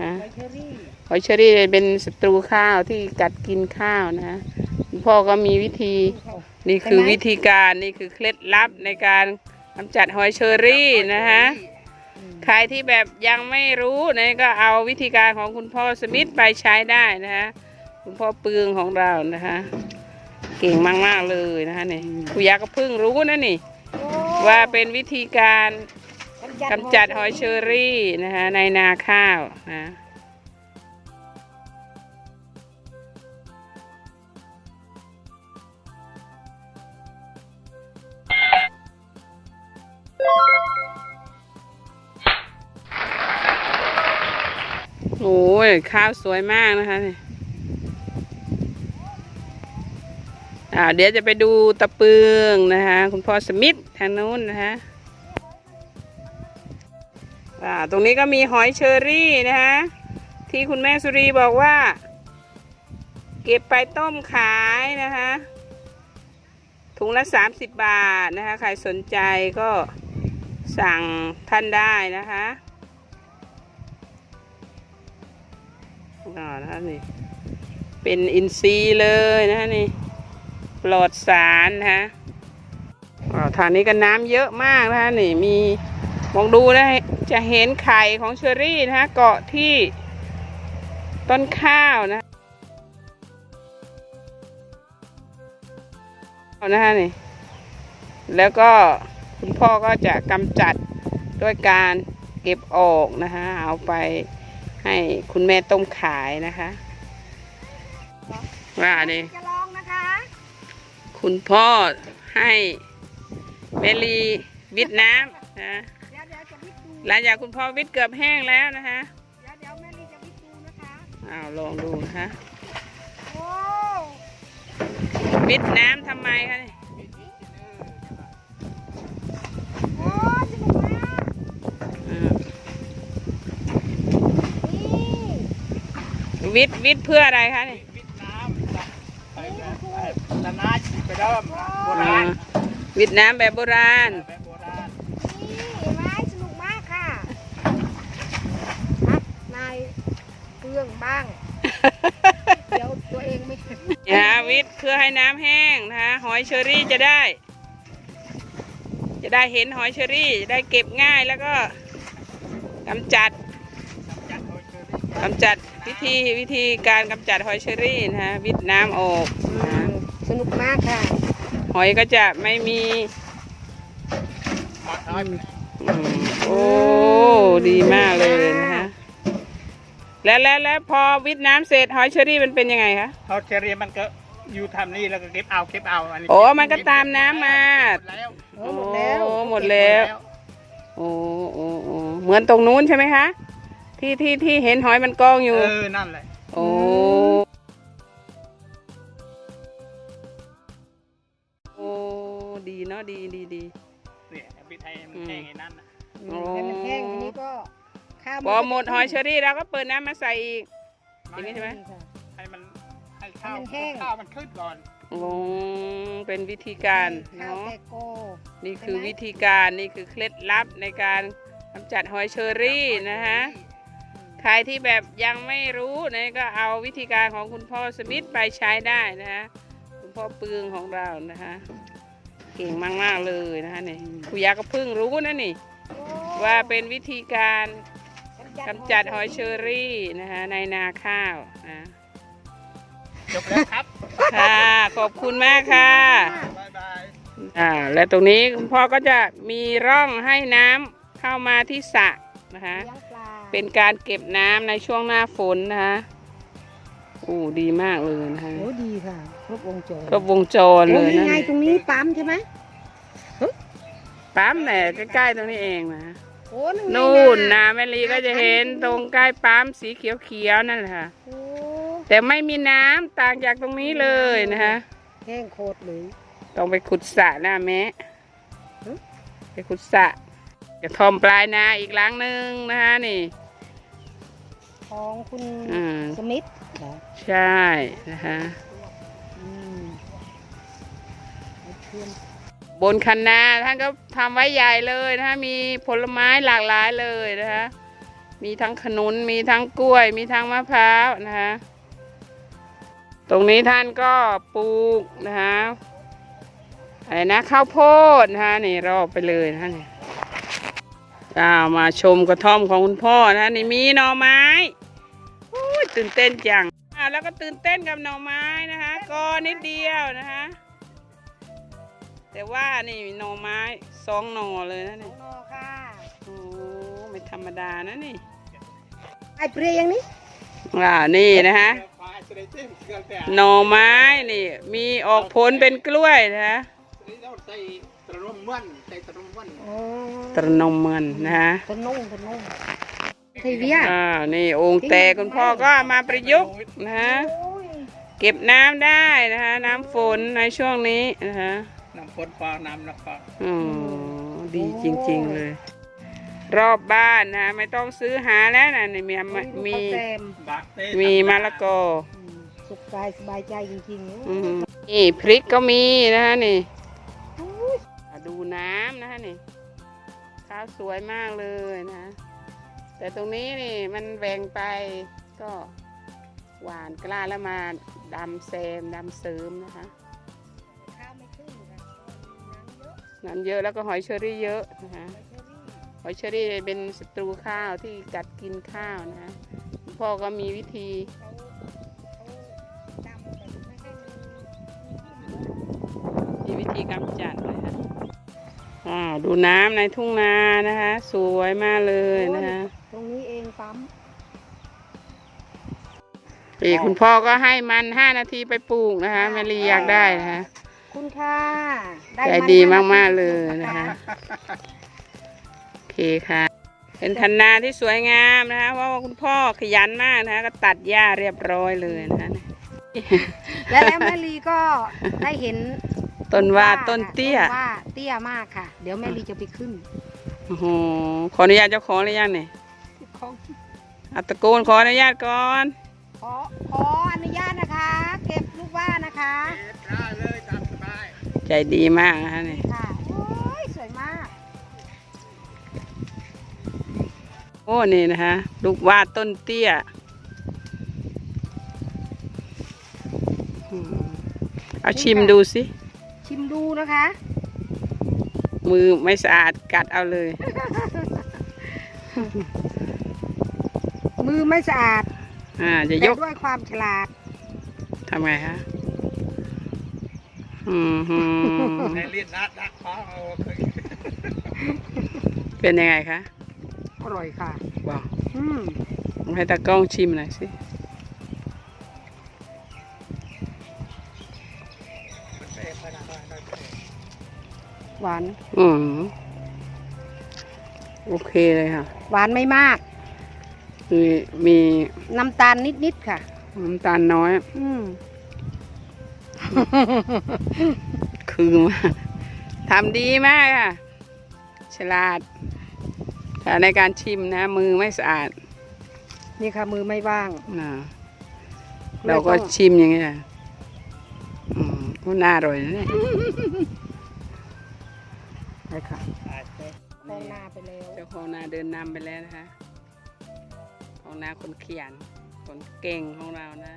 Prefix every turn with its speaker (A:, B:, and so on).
A: ฮะ
B: ใบเชอรี่
A: หอยเชอรี่เป็นศัตรูข้าวที่กัดกินข้าวนะฮะพ่อก็มีวิธีนี่คือวิธีการนี่คือเคล็ดลับในการกำจัดหอยเชอรี่นะฮะใครที่แบบยังไม่รู้นะก็เอาวิธีการของคุณพ่อสมิธไปใช้ได้นะฮะคุณพ่อปืองของเรานะฮะเก่งมาก ๆ เลยนะฮะนี่คุยาก็เพิ่งรู้นะนี่ ว่าเป็นวิธีการ กำจัดหอยเชอรี่นะฮะในนาข้าวนะโอ้ยข้าวสวยมากนะคะนี่อ่าเดี๋ยวจะไปดูตะเปืองนะคะ คุณพ่อสมิธทางนู้นนะคะ อ่าตรงนี้ก็มีหอยเชอรี่นะคะที่คุณแม่สุรีบอกว่า เก็บไปต้มขายนะคะถุงละ 30 บาทนะคะ ใครสนใจก็สั่งท่านได้นะคะอ่านะคะนี่ เป็นอินทรีเลยนะคะนี่ปลอดสารนะคะอ่าทางนี้ก็น้ำเยอะมากนะคะนี่มี มองดูนะจะเห็นไข่ของเชอรี่นะคะเกาะที่ต้นข้าวนะนะคะนี่แล้วก็คุณพ่อก็จะกำจัดด้วยการเก็บออกนะคะเอาไปให้คุณแม่ต้มขายนะคะว่านี่
B: จะลองนะคะ
A: คุณพ่อให้เมลีวิทน้ำนะ
B: เดี๋ยวเดี๋ยว จะวิทย์ดู
A: หลังจากคุณพ่อวิทเกือบแห้งแล้วนะคะ
B: เดี๋ยวเดี๋ยวแม่ลีจะวิทย์ดูนะคะ
A: อ้าวลองดูนะคะ
B: โอ้
A: วิทน้ำทำไมคะเนี่ย
B: โอ้สนุกมาก
A: อ่า
B: นี่
A: วิทวิทเพื่ออะไรคะเนี่ย
C: วิทน้ำไปนานาชีไปเริ่มโบ
A: อ่า
C: ราณ
A: วิทน้ำแบบโบราณ
C: แบบโบราณ
B: นี่เห็นไหมสนุกมากค่ะครับนาย เพื่องบ้าง เดี๋ยวตัวเองไม่
A: นะฮะวิทเพื่อให้น้ำแห้งนะคะหอยเชอรี่จะได้ จะได้เห็นหอยเชอรี่จะได้เก็บง่ายแล้วก็กำจัด
C: จัดโดยเชอรี่
A: กำจัดวิธีวิธีการกำจัดหอยเชอรี่นะฮะวิดน้ำออกนะฮะ
B: สนุกมากค่ะ
A: หอยก็จะไม่มี
C: หมดน้อย
A: อืมโอ้ ดีมากเลยนะฮะ แล้วแล้วแล้วพอวิดน้ำเสร็จหอยเชอรี่มันเป็นยังไงคะ
C: เขาเชอรี่มันก็อยู่ทำนี่แล้วก็เก็บเอาเก็บเอาอันนี้
A: โอ้มันก็ตามน้ำมา
C: หมดแล้ว
B: โอ้หมดแล้ว
A: โอ้หมดแล้ว โอ้โอ้โอ้เหมือนตรงนู้นใช่ไหมคะ ที่ที่ที่เห็นหอยมันกองอยู่
C: เออนั่นแหละ
A: โอ้โอ้ดีเนาะดีดีดี
C: เนี่ยปิดให้มันแห้งไอ้นั่นน่ะ
B: อืมให้มันแห้งทีนี้ก็ ข้าว
A: พอหมดหอยเชอรี่เราก็เปิดน้ำมาใส่อีกอย่างนี้ใช่ไหม
B: ค่ะ
C: ให้มันให้ข้าว
B: ให้มันแห้ง
C: ข้าวมันขึ้นก่อน
A: โอ้เป็นวิธีการ
B: ข้าว
A: เนาะ
B: แกโก้
A: นี่คือวิธีการนี่คือเคล็ดลับในการกำจัดหอยเชอรี่นะฮะ ใครที่แบบยังไม่รู้นะก็เอาวิธีการของคุณพ่อสมิธไปใช้ได้นะฮะคุณพ่อปืองของเรานะฮะเก่งมาก ๆ เลยนะฮะนี่คุยาก็เพิ่งรู้นะนี่
B: โอ้
A: ว่าเป็นวิธีการ กำจัดหอยเชอรี่นะฮะในนาข้าวนะ
C: จบแล้วครับ
A: ค่ะขอบคุณมากค่ะ
C: บายบาย
A: อ่า และตรงนี้คุณพ่อก็จะมีร่องให้น้ำเข้ามาที่สระนะคะ
B: เลี้ยงปลา
A: เป็นการเก็บน้ำในช่วงหน้าฝนนะคะโอ้ดีมากเลยนะคะ
B: โอ้ดีค่ะ ครบวงจร
A: ครบวงจรเล
B: โอ้
A: ย
B: นี่
A: นะ
B: ไงตรงนี้ปั๊มใช่ไหม
A: ปั๊มแหละใกล้ๆตรงนี้เองนะ
B: โอ้ไง
A: นู่นนะแม่ลีก็จะเห็นตรงใกล้ปั๊มสีเขียวๆนั่นแหละค่ะ
B: โอ้
A: แต่ไม่มีน้ำต่างจากตรงนี้เลยนะคะ
B: แห้งโคตรเลย
A: ต้องไปขุดสระนะแม่
B: หึ
A: ไปขุดสระกระทอมปลายนาอีกหลังหนึ่งนะคะนี่
B: ของคุณ
A: อืม
B: สมิธเหรอ
A: ใช่นะคะ
B: อืมเอาเพื่อน
A: บนคันนาท่านก็ทำไว้ใหญ่เลยนะคะมีผลไม้หลากหลายเลยนะคะมีทั้งขนุนมีทั้งกล้วย มีทั้งมะพร้าวนะคะตรงนี้ท่านก็ปลูกนะคะอะไรนะข้าวโพดนะคะนี่รอบไปเลยนะคะนี่อ้าวมาชมกระท่อมของคุณพ่อนะนี่มีหน่อไม้ตื่นเต้นจังแล้วก็ตื่นเต้นกับหน่อไม้นะคะก็นิดเดียวนะคะ แต่ว่านี่หน่อไม้สองหน่อเลยนะ
B: น้อ
A: นี่
B: งนอค่ะ
A: โอ้ไม่ธรรมดานะนี่
B: ไอเปรียยังนี้
A: อ่า นี่นะคะ
C: ฟ้าจะได้เต้นเกลือแต่
A: หน่อไม้นี่ มีออกผลเป็นกล้วยนะคะ
C: นี่เราใส่ตะนุ่มมันใส่ตะนุ่มมัน
B: อ๋อ
A: ตรนมมันนะคะ
B: ตะนุ่งตะนุ่งเทเวีย
A: อ่าวนี่องค์แต่คุณพ่อก็เอามาประยุกต์นะคะ
B: โอ้ย
A: เก็บน้ำได้นะคะ น้ำฝนในช่วงนี้นะคะ
C: น้ำฝนฟ้าน้ำนักฟ้า
A: อ๋อดีจริง ๆเลย รอบบ้านนะ ไม่ต้องซื้อหาแล้วนะนี่มีมี
B: ข้าวแซม
C: บักเต้
A: มีมะละกอ
B: อืมสุขกายสบายใจจริงๆ
A: อืมนี่พริกก็มีนะคะนี่อะดูน้ำนะคะนี่ ข้าวสวยมากเลยนะ แต่ตรงนี้นี่มันแหวงไปก็หวานกล้าแล้วมาดำแซมดำเสริมนะคะ
B: น้ำเยอะ
A: น้ำเยอะแล้วก็หอยเชอรี่เยอะนะคะ
B: ไอเชอรี่
A: หอยเชอรี่เป็นศัตรูข้าวที่กัดกินข้าวนะคะคุณพ่อก็มีวิธี
B: เขาเขาดำแต่ไม่ให้มันมีที่เหลือ
A: มีวิธีกำจัดเลยค่ะอ่าดูน้ำในทุ่งนานะคะ สวยมากเลยนะคะ
B: ตรงนี้เองปั๊ม
A: ปีคุณพ่อก็ให้มันห้านาทีไปปลูกนะคะแมรีอยากได้นะคะ
B: คุณค่ะได้
A: ใจ
B: มัน
A: ดี
B: ห้
A: มาก
B: นที
A: ๆเลยนะคะโอเคค่ะ เป็นทันนาที่สวยงามนะคะเพราะว่าคุณพ่อขยันมากนะคะก็ตัดหญ้าเรียบร้อยเลยนะคะ
B: และแล้วแม่ลีก็ได้เห็น
A: ต้นว่าต้นเตี้ย
B: ต้นว่าเตี้ยมากค่ะ เดี๋ยวแม่ลีจะไปขึ้น
A: โอ้โหขออนุญาตเจ้าของหรือยังเนี่ย
B: ของ
A: อัตะโกนขออนุญาตก่อน
B: ขอขออนุญาตนะคะ เก็บลูกว่านะคะ
A: ใจดีมากนะคะเนี่ย
B: ค่ะโอ้ยสวยมาก
A: โอ้นี่นะคะลูกว่าต้นเตี้ยอืมเอาชิมดูสิ
B: ชิมดูนะคะ
A: มือไม่สะอาดกัดเอาเลย
B: มือไม่สะอาด
A: อ่า จะ
B: แต่
A: ยก
B: ด้วยความฉลาด
A: ทำไงคะอืมฮึ
C: ในเลียนนัดนักฟ้าเอาเคย
A: เป็นยังไงคะ
B: อร่อยค่ะ
A: บอก
B: อืม
A: ให้ตากล้องชิมหน่อยสิ
C: เต้ไปนะไปนะ
B: หวาน
A: อืมโอเคเลยค่ะ
B: หวานไม่มาก
A: มีมี
B: น้ำตาลนิดๆค่ะ
A: น้ำตาลน้อย
B: อืม
A: คือมากทำดีมากค่ะ ฉลาดแต่ในการชิมนะ มือไม่สะอาด
B: นี่ค่ะมือไม่ว่าง
A: นะ
B: ไม่
A: เราก็
B: ต้อง
A: ชิมอย่างนี้ยอืมก็น่าอร่อยนะเนี่ย
B: ใช่ค่ะ
C: ไปเต้
B: มองหน้าไปแล้ว
A: เจ้าของนาเดินนำไปแล้วนะคะของนาคนขยันคนเก่งของเรานะ